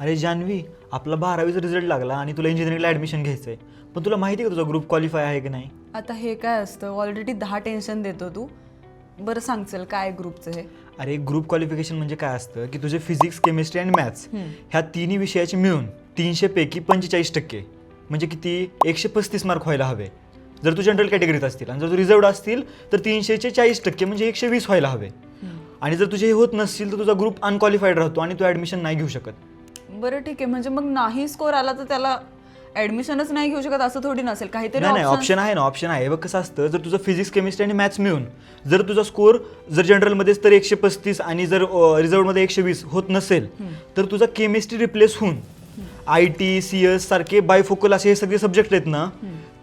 अरे जान्हवी आपला बारावीचा रिझल्ट लागला आणि तुला इंजिनिअरिंगला ॲडमिशन घ्यायचं आहे पण तुला माहिती आहे का तुझा ग्रुप क्वालिफाय आहे की नाही? आता हे काय असतं ऑलरेडी दहा टेन्शन देतो तू. बरं सांगचल काय ग्रुपचं हे? अरे ग्रुप क्वालिफिकेशन म्हणजे काय असतं की तुझे फिजिक्स केमिस्ट्री आणि मॅथ्स ह्या तिन्ही विषयाचे मिळून तीनशेपैकी पंचेचाळीस टक्के म्हणजे किती? एकशे पस्तीस मार्क व्हायला हवे. जर तू जनरल कॅटेगरीत असतील आणि जर तू रिझर्वड असतील तर तीनशेचे चाळीस टक्के म्हणजे एकशे वीस व्हायला हवे. आणि जर तुझे हे होत नसतील तर तुझा ग्रुप अनक्वालिफाईड राहतो आणि तू ॲडमिशन नाही घेऊ शकत. बरं ठीक आहे. म्हणजे मग नाही स्कोर आला तर त्याला ऍडमिशनच नाही घेऊ शकत असं थोडी नसेल. काहीतरी नाही नाही option- ऑप्शन आहे ना ऑप्शन आहे. बघ कसं असतं जर तुझं फिजिक्स केमिस्ट्री आणि मॅथ्स मिळून जर तुझा स्कोर जर जनरलमध्येच तर एकशे पस्तीस आणि जर रिझर्वमध्ये एकशे वीस होत नसेल तर तुझा केमिस्ट्री रिप्लेस होऊन आय टी सी एस सारखे बायफोकल असे हे सगळे सब्जेक्ट आहेत ना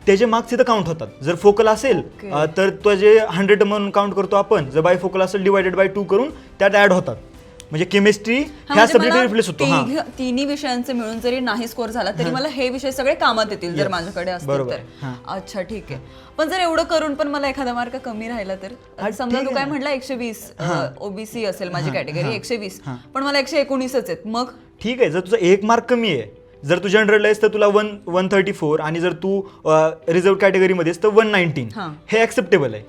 त्याचे मार्क्स तिथं काउंट होतात. जर फोकल असेल Okay. अं, तर तुझे हंड्रेड म्हणून काउंट करतो आपण जर बायफोकल असेल डिवायडेड बाय टू करून त्यात ऍड होतात. म्हणजे केमिस्ट्री हा, ह्या म्हणजे सब्जेक्ट मला रिप्लेस होतो हा. तिघ- तिन्ही विषयांचे मिळून जरी नाही स्कोर झाला तरी मला हे विषय सगळे कामात येतील जर. माझ्याकडे असतील बरोबर. तर. हा. अच्छा ठीक आहे. पण जर एवढं करून पण मला एखादा मार्क कमी राहिला तर? समजा ठीक तू काय. म्हटलं एकशे वीस ओबीसी असेल माझी कॅटेगरी एकशे वीस. पण मला एकशे एकोणीसच आहेत. मग? ठीक आहे. जर तुझा एक मार्क कमी आहे जर तू जनरल आहेस तर तुला वन वन थर्टी फोर आणि जर तू रिझर्व कॅटेगरीमध्येस तर वन नाईन्टीन हां. हे ऍक्सेप्टेबल आहे.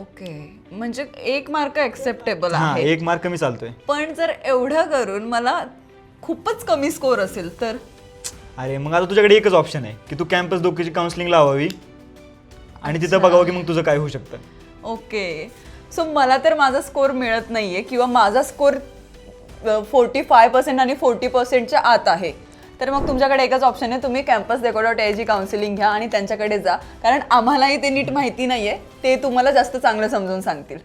ओके. म्हणजे एक मार्क ऍक्सेप्टेबल हा आहे. एक मार्क कमी चालतोय. पण जर एवढं करून मला खूपच कमी स्कोर असेल तर? अरे मग आता तुझ्याकडे एकच ऑप्शन आहे की तू कॅम्पस डोक्याची काउन्सिलिंग लावावी आणि तिथं बघावं की मग तुझं काय होऊ शकतं. ओके. सो मला तर माझा स्कोर मिळत नाहीये किंवा माझा स्कोर फोर्टी फाय पर्सेंट आणि फोर्टी पर्सेंटच्या आत आहे. तर मग तुमच्याकडे एकच ऑप्शन आहे. तुम्ही campus Dekho dot G counselling घ्या आणि त्यांच्याकडे जा. कारण आम्हालाही ते नीट माहिती नाही आहे ते तुम्हाला जास्त चांगलं समजून सांगतील.